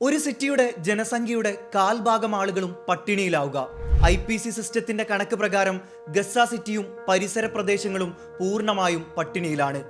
ഒരു സിറ്റിയുടെ ജനസംഖ്യയുടെ കാൽഭാഗം ആളുകളും പട്ടിണിയിലാവുക. ഐ പി സി സിസ്റ്റത്തിന്റെ കണക്ക് പ്രകാരം ഗസ സിറ്റിയും പരിസര പ്രദേശങ്ങളും പൂർണമായും പട്ടിണിയിലാണ്.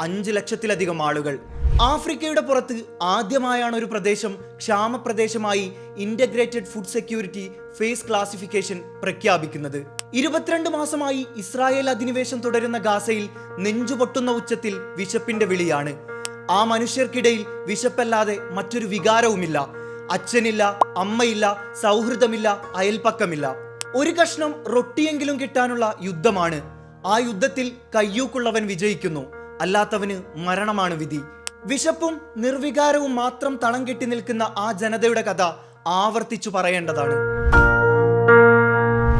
അഞ്ച് ലക്ഷത്തിലധികം ആളുകൾ. ആഫ്രിക്കയുടെ പുറത്ത് ആദ്യമായാണ് ഒരു പ്രദേശം ക്ഷാമപ്രദേശമായി integrated food security phase classification പ്രഖ്യാപിക്കുന്നത്. ഇരുപത്തിരണ്ട് മാസമായി ഇസ്രായേൽ അധിനിവേശം തുടരുന്ന ഗാസയിൽ നെഞ്ചുപൊട്ടുന്ന ഉച്ചത്തിൽ വിശപ്പിന്റെ വിളിയാണ്. ആ മനുഷ്യർക്കിടയിൽ വിശപ്പല്ലാതെ മറ്റൊരു വികാരവുമില്ല. അച്ഛനില്ല അമ്മയില്ല സൗഹൃദമില്ല അയൽപ്പക്കമില്ല ഒരു കഷ്ണം റൊട്ടിയെങ്കിലും കിട്ടാനുള്ള യുദ്ധമാണ്. ആ യുദ്ധത്തിൽ കയ്യൂക്കുള്ളവൻ വിജയിക്കുന്നു. അല്ലാത്തവന് മരണമാണ് വിധി. വിശപ്പും നിർവികാരവും മാത്രം തളം കെട്ടി നിൽക്കുന്ന ആ ജനതയുടെ കഥ ആവർത്തിച്ചു പറയേണ്ടതാണ്.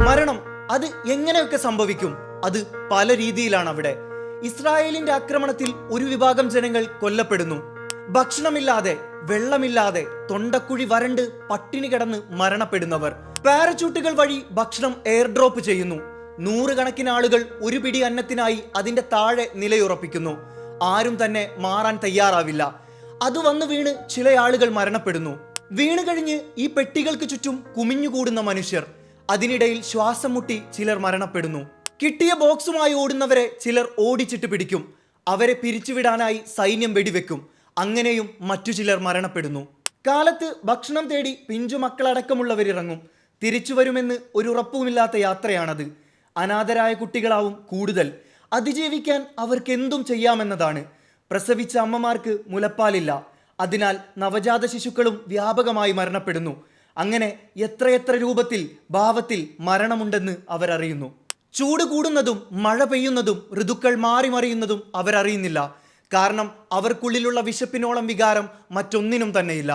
മരണം അത് എങ്ങനെയൊക്കെ സംഭവിക്കും? അത് പല രീതിയിലാണ് അവിടെ ഇസ്രായേലിന്റെ ആക്രമണത്തിൽ ഒരു വിഭാഗം ജനങ്ങൾ കൊല്ലപ്പെടുന്നു. ഭക്ഷണമില്ലാതെ വെള്ളമില്ലാതെ തൊണ്ടക്കുഴി വരണ്ട് പട്ടിണി കിടന്ന് മരണപ്പെടുന്നവർ. പാരച്യൂട്ടുകൾ വഴി ഭക്ഷണം എയർ ഡ്രോപ്പ് ചെയ്യുന്നു. നൂറുകണക്കിന് ആളുകൾ ഒരു പിടി അന്നത്തിനായി അതിന്റെ താഴെ നിലയുറപ്പിക്കുന്നു. ആരും തന്നെ മാറാൻ തയ്യാറാവില്ല. അത് വന്നു വീണ് ചില ആളുകൾ മരണപ്പെടുന്നു. വീണ് കഴിഞ്ഞ് ഈ പെട്ടികൾക്ക് ചുറ്റും കുമിഞ്ഞുകൂടുന്ന മനുഷ്യർ. അതിനിടയിൽ ശ്വാസം മുട്ടി ചിലർ മരണപ്പെടുന്നു. കിട്ടിയ ബോക്സുമായി ഓടുന്നവരെ ചിലർ ഓടിച്ചിട്ട് പിടിക്കും. അവരെ പിരിച്ചുവിടാനായി സൈന്യം വെടിവെക്കും. അങ്ങനെയും മറ്റു ചിലർ മരണപ്പെടുന്നു. കാലത്ത് ഭക്ഷണം തേടി പിഞ്ചു മക്കളടക്കമുള്ളവരിറങ്ങും. തിരിച്ചു വരുമെന്ന് ഒരു ഉറപ്പുമില്ലാത്ത യാത്രയാണത്. അനാഥരായ കുട്ടികളാവും കൂടുതൽ. അതിജീവിക്കാൻ അവർക്ക് എന്തും ചെയ്യാമെന്നതാണ്. പ്രസവിച്ച അമ്മമാർക്ക് മുലപ്പാലില്ല. അതിനാൽ നവജാത ശിശുക്കളും വ്യാപകമായി മരണപ്പെടുന്നു. അങ്ങനെ എത്രയെത്ര രൂപത്തിൽ ഭാവത്തിൽ മരണമുണ്ടെന്ന് അവരറിയുന്നു. ചൂട് കൂടുന്നതും മഴ പെയ്യുന്നതും ഋതുക്കൾ മാറി മറിയുന്നതും അവരറിയുന്നില്ല. കാരണം അവർക്കുള്ളിലുള്ള വിശപ്പിനോളം വികാരം മറ്റൊന്നിനും തന്നെയില്ല.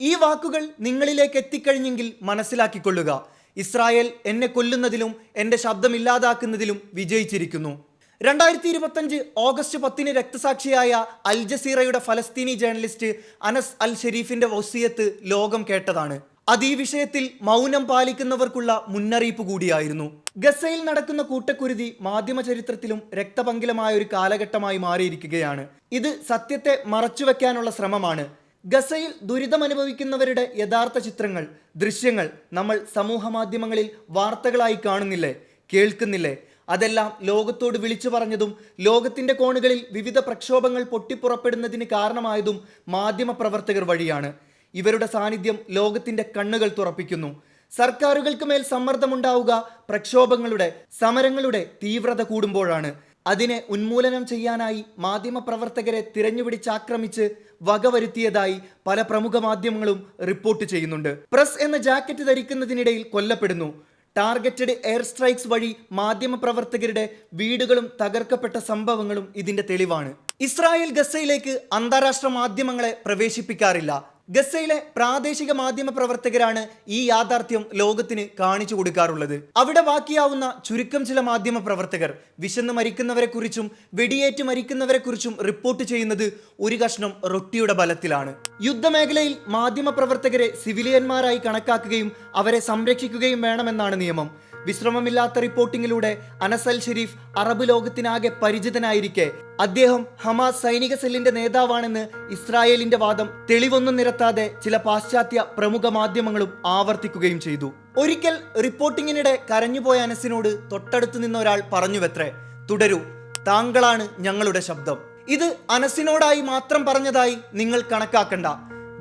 ഈ വാക്കുകൾ നിങ്ങളിലേക്ക് എത്തിക്കഴിഞ്ഞെങ്കിൽ മനസ്സിലാക്കിക്കൊള്ളുക. ഇസ്രായേൽ എന്നെ കൊല്ലുന്നതിലും എന്റെ ശബ്ദമില്ലാതാക്കുന്നതിലും വിജയിച്ചിരിക്കുന്നു. രണ്ടായിരത്തി ഇരുപത്തഞ്ച് ഓഗസ്റ്റ് പത്തിന് രക്തസാക്ഷിയായ അൽ ജസീറയുടെ ഫലസ്തീനി ജേർണലിസ്റ്റ് അനസ് അൽ ഷെരീഫിന്റെ വസീയത്ത് ലോകം കേട്ടതാണ്. അത് ഈ വിഷയത്തിൽ മൗനം പാലിക്കുന്നവർക്കുള്ള മുന്നറിയിപ്പ് കൂടിയായിരുന്നു. ഗസയിൽ നടക്കുന്ന കൂട്ടക്കുരുതി മാധ്യമ ചരിത്രത്തിലും രക്തപങ്കിലമായ ഒരു കാലഘട്ടമായി മാറിയിരിക്കുകയാണ്. ഇത് സത്യത്തെ മറച്ചുവെക്കാനുള്ള ശ്രമമാണ്. ഗസയിൽ ദുരിതമനുഭവിക്കുന്നവരുടെ യഥാർത്ഥ ചിത്രങ്ങൾ ദൃശ്യങ്ങൾ നമ്മൾ സമൂഹ മാധ്യമങ്ങളിൽ വാർത്തകളായി കാണുന്നില്ലേ കേൾക്കുന്നില്ലേ? അതെല്ലാം ലോകത്തോട് വിളിച്ചു പറഞ്ഞതും ലോകത്തിന്റെ കോണുകളിൽ വിവിധ പ്രക്ഷോഭങ്ങൾ പൊട്ടിപ്പുറപ്പെടുന്നതിന് കാരണമായതും മാധ്യമ പ്രവർത്തകർ വഴിയാണ്. ഇവരുടെ സാന്നിധ്യം ലോകത്തിന്റെ കണ്ണുകൾ തുറപ്പിക്കുന്നു. സർക്കാരുകൾക്ക് മേൽ സമ്മർദ്ദമുണ്ടാവുക പ്രക്ഷോഭങ്ങളുടെ സമരങ്ങളുടെ തീവ്രത കൂടുമ്പോഴാണ്. അതിനെ ഉന്മൂലനം ചെയ്യാനായി മാധ്യമപ്രവർത്തകരെ തിരഞ്ഞുപിടിച്ചാക്രമിച്ച് വകവരുത്തിയതായി പല പ്രമുഖ മാധ്യമങ്ങളും റിപ്പോർട്ട് ചെയ്യുന്നുണ്ട്. പ്രസ് എന്ന ജാക്കറ്റ് ധരിക്കുന്നതിനിടയിൽ കൊല്ലപ്പെടുന്നു. ടാർഗറ്റഡ് എയർ സ്ട്രൈക്സ് വഴി മാധ്യമപ്രവർത്തകരുടെ വീടുകളും തകർക്കപ്പെട്ട സംഭവങ്ങളും ഇതിന്റെ തെളിവാണ്. ഇസ്രായേൽ ഗസയിലേക്ക് അന്താരാഷ്ട്ര മാധ്യമങ്ങളെ പ്രവേശിപ്പിക്കാറില്ല. ഗസയിലെ പ്രാദേശിക മാധ്യമ പ്രവർത്തകരാണ് ഈ യാഥാർത്ഥ്യം ലോകത്തിന് കാണിച്ചു കൊടുക്കാറുള്ളത്. അവിടെ ബാക്കിയാവുന്ന ചുരുക്കം ചില മാധ്യമ പ്രവർത്തകർ വിശന്ന് മരിക്കുന്നവരെ കുറിച്ചും വെടിയേറ്റ് മരിക്കുന്നവരെ കുറിച്ചും റിപ്പോർട്ട് ചെയ്യുന്നത് ഒരു കഷ്ണം റൊട്ടിയുടെ ബലത്തിലാണ്. യുദ്ധമേഖലയിൽ മാധ്യമ പ്രവർത്തകരെ സിവിലിയന്മാരായി കണക്കാക്കുകയും അവരെ സംരക്ഷിക്കുകയും വേണമെന്നാണ് നിയമം. വിശ്രമമില്ലാത്ത റിപ്പോർട്ടിങ്ങിലൂടെ അനസൽ ഷെരീഫ് അറബ് ലോകത്തിനാകെ പരിചിതനായിരിക്കെ. അദ്ദേഹം ഹമാസ് സൈനിക സെല്ലിന്റെ നേതാവാണെന്ന് ഇസ്രായേലിന്റെ വാദം തെളിവൊന്നും നിരത്താതെ ചില പാശ്ചാത്യ പ്രമുഖ മാധ്യമങ്ങളും ആവർത്തിക്കുകയും ചെയ്തു. ഒരിക്കൽ റിപ്പോർട്ടിങ്ങിനിടെ കരഞ്ഞുപോയ അനസിനോട് തൊട്ടടുത്തു നിന്ന ഒരാൾ പറഞ്ഞുവെത്രേ തുടരൂ താങ്കളാണ് ഞങ്ങളുടെ ശബ്ദം. ഇത് അനസിനോടായി മാത്രം പറഞ്ഞതായി നിങ്ങൾ കണക്കാക്കണ്ട.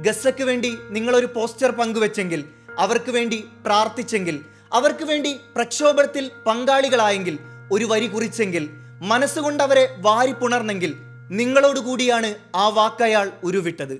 ഗസക്ക് വേണ്ടി നിങ്ങളൊരു പോസ്റ്റർ പങ്കുവെച്ചെങ്കിൽ അവർക്ക് വേണ്ടി പ്രാർത്ഥിച്ചെങ്കിൽ അവർക്ക് വേണ്ടി പ്രക്ഷോഭത്തിൽ പങ്കാളികളായെങ്കിൽ ഒരു വരി കുറിച്ചെങ്കിൽ മനസ്സുകൊണ്ട് അവരെ വാരിപ്പുണർന്നെങ്കിൽ നിങ്ങളോടുകൂടിയാണ് ആ വാക്കയാൾ ഉരുവിട്ടത്.